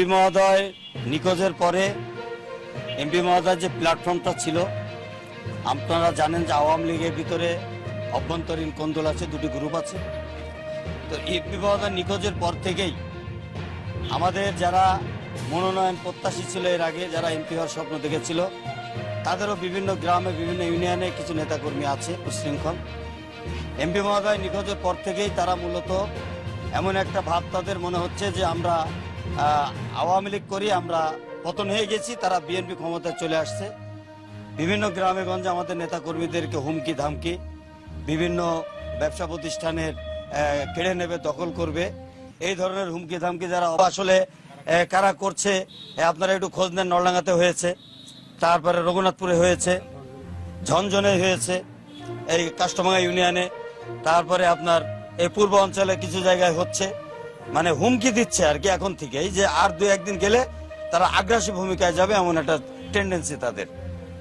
MP মহোদয় নিখোঁজের পরে এমপি মহোদয় যে প্ল্যাটফর্মটা ছিল, আপনারা জানেন যে আওয়ামী লীগের ভিতরে অভ্যন্তরীণ কোন্দল আছে, দুটি গ্রুপ আছে। তো এমপি মহোদয় নিখোঁজের পর থেকেই আমাদের যারা মনোনয়ন প্রত্যাশী ছিল এর আগে, যারা এমপি হওয়ার স্বপ্ন দেখেছিল, তাদেরও বিভিন্ন গ্রামে, বিভিন্ন ইউনিয়নে কিছু নেতাকর্মী আছে উশৃঙ্খল এমপি মহোদয় নিখোঁজের পর থেকেই তারা মূলত এমন একটা ভাব তাদের মনে হচ্ছে যে আমরা আওয়ামী লীগ করি আমরা পতন হয়ে গেছি, তারা বিএনপি ক্ষমতায় চলে আসছে। বিভিন্ন গ্রামে গঞ্জে আমাদের নেতা কর্মীদেরকে হুমকি ধামকি, বিভিন্ন ব্যবসা প্রতিষ্ঠানের কেড়ে নেবে, দখল করবে। এই ধরনের হুমকি ধামকি যারা আসলে কারা করছে আপনারা একটু খোঁজ নেন, নলডাঙ্গাতে হয়েছে, তারপরে রঘুনাথপুরে হয়েছে, ঝনঝনে হয়েছে, এই কাস্টমাঙ্গা ইউনিয়নে, তারপরে আপনার এই পূর্ব অঞ্চলে কিছু জায়গায় হচ্ছে। মানে হুমকি দিচ্ছে আর কি এখন থেকেই যে আর দু একদিন গেলে তারা আগ্রাসী ভূমিকায় যাবে এমন একটা টেন্ডেন্সি তাদের।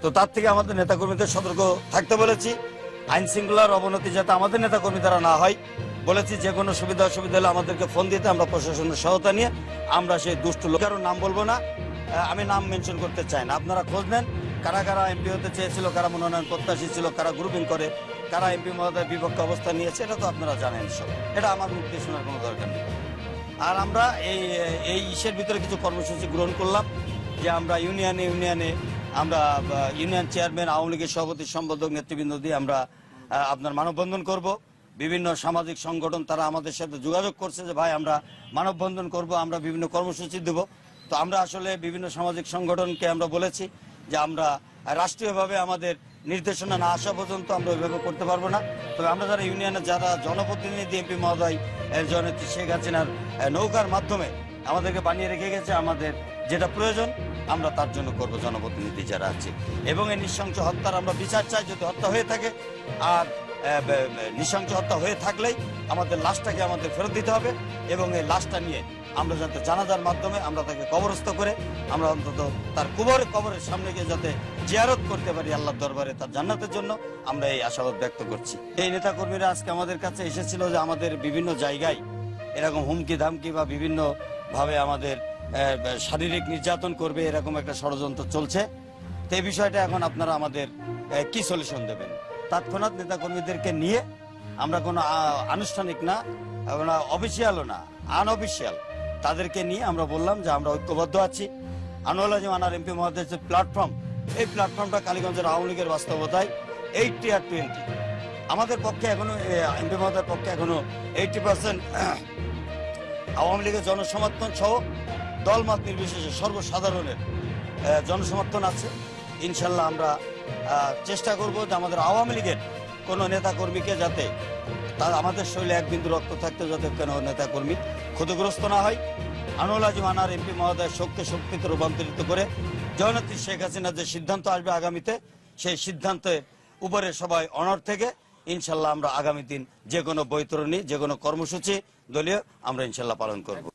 তো তার থেকে আমাদের নেতাকর্মীদের সতর্ক থাকতে বলেছি। আইন শৃঙ্খলার অবনতি যাতে আমাদের নেতাকর্মী দ্বারা না হয়, বলেছি যে কোনো সুবিধা অসুবিধা হলে আমাদেরকে ফোন দিতে, আমরা প্রশাসনের সহায়তা নিয়ে আমরা সেই দুষ্ট লোক কারও নাম বলব না। আমি নাম মেনশন করতে চাই না। আপনারা খোঁজ নেন, কারা কারা এমপি হতে চেয়েছিল, কারা মনোনয়ন প্রত্যাশী ছিল, কারা গ্রুপিং করে, কারা এমপি মহোদয় বিপক্ষে অবস্থান নিয়েছে, এটা তো আপনারা জানেন সব। এটা আমার মুক্তি শোনার কোনো দরকার নেই। আর আমরা এই এই ইসের ভিতরে কিছু কর্মসূচি গ্রহণ করলাম যে আমরা ইউনিয়নে ইউনিয়নে আমরা ইউনিয়ন চেয়ারম্যান, আওয়ামী লীগের সভাপতি, সম্পাদক, নেতৃবৃন্দ দিয়ে আমরা আপনার মানববন্ধন করব। বিভিন্ন সামাজিক সংগঠন তারা আমাদের সাথে যোগাযোগ করছে যে, ভাই, আমরা মানববন্ধন করব, আমরা বিভিন্ন কর্মসূচি দেব। তো আমরা আসলে বিভিন্ন সামাজিক সংগঠনকে আমরা বলেছি যে, আমরা রাষ্ট্রীয়ভাবে আমাদের নির্দেশনা না আসা পর্যন্ত আমরা ওইভাবে করতে পারব না। তবে আমরা যারা ইউনিয়নে যারা জনপ্রতিনিধি এমপি মহোদয়, এর জনেত্রী শেখ হাসিনার নৌকার মাধ্যমে আমাদেরকে বানিয়ে রেখে গেছে, আমাদের যেটা প্রয়োজন, আমরা তার জন্য করব জনপ্রতিনিধি যারা আছে। এবং এই নৃশংস হত্যার আমরা বিচার চাই, যদি হত্যা হয়ে থাকে, আর নৃশংস হত্যা হয়ে থাকলেই আমাদের লাশটাকে আমাদের ফেরত দিতে হবে এবং এই লাশটা নিয়ে আমরা যাতে জানাজার মাধ্যমে আমরা তাকে কবরস্থ করে আমরা অন্তত তার কুবর কবরের সামনে গিয়ে যাতে জিয়ারত করতে পারি আল্লাহর দরবারে তার জান্নাতের জন্য, আমরা এই আশাবাদ ব্যক্ত করছি। এই নেতাকর্মীরা আজকে আমাদের কাছে এসেছিল যে আমাদের বিভিন্ন জায়গায় এরকম হুমকি ধামকি বা বিভিন্ন ভাবে আমাদের শারীরিক নির্যাতন করবে এরকম একটা ষড়যন্ত্র চলছে। তো এই বিষয়টা এখন আপনারা আমাদের কি সলিউশন দেবেন? তৎক্ষণাৎ নেতাকর্মীদেরকে নিয়ে আমরা কোনো আনুষ্ঠানিক না অফিসিয়ালও না আনঅফিসিয়াল তাদেরকে নিয়ে আমরা বললাম যে আমরা ঐক্যবদ্ধ আছি। আনোয়ার আজিম আনার এমপি মহোদয়ের যে প্ল্যাটফর্ম এই প্ল্যাটফর্মটা কালীগঞ্জের আওয়ামী লীগের বাস্তবতায় এইটটি আর টোয়েন্টি আমাদের পক্ষে এখনও এমপি মহোদয়ের পক্ষে এখনও এইটটি পার্সেন্ট আওয়ামী লীগের জনসমর্থন সহ দলমত নির্বিশেষে সর্বসাধারণের জনসমর্থন আছে। ইনশাল্লাহ আমরা চেষ্টা করব যে আমাদের আওয়ামী লীগের কোনো নেতাকর্মীকে যাতে তার আমাদের শরীরে এক বিন্দু রক্ত থাকতে যাতে কোনো নেতাকর্মী ক্ষতিগ্রস্ত না হয়। আনোয়ার আজিম আনার এমপি মহোদয় শক্তি শক্তিতে রূপান্তরিত করে জয়নেত্রী শেখ হাসিনার যে সিদ্ধান্ত আসবে আগামীতে, সেই সিদ্ধান্তে উপরে সবাই অনর থেকে ইনশাল্লাহ আমরা আগামী দিন যে কোনো বৈতরণী, যে কোনো কর্মসূচি দলীয় আমরা ইনশাল্লাহ পালন করব।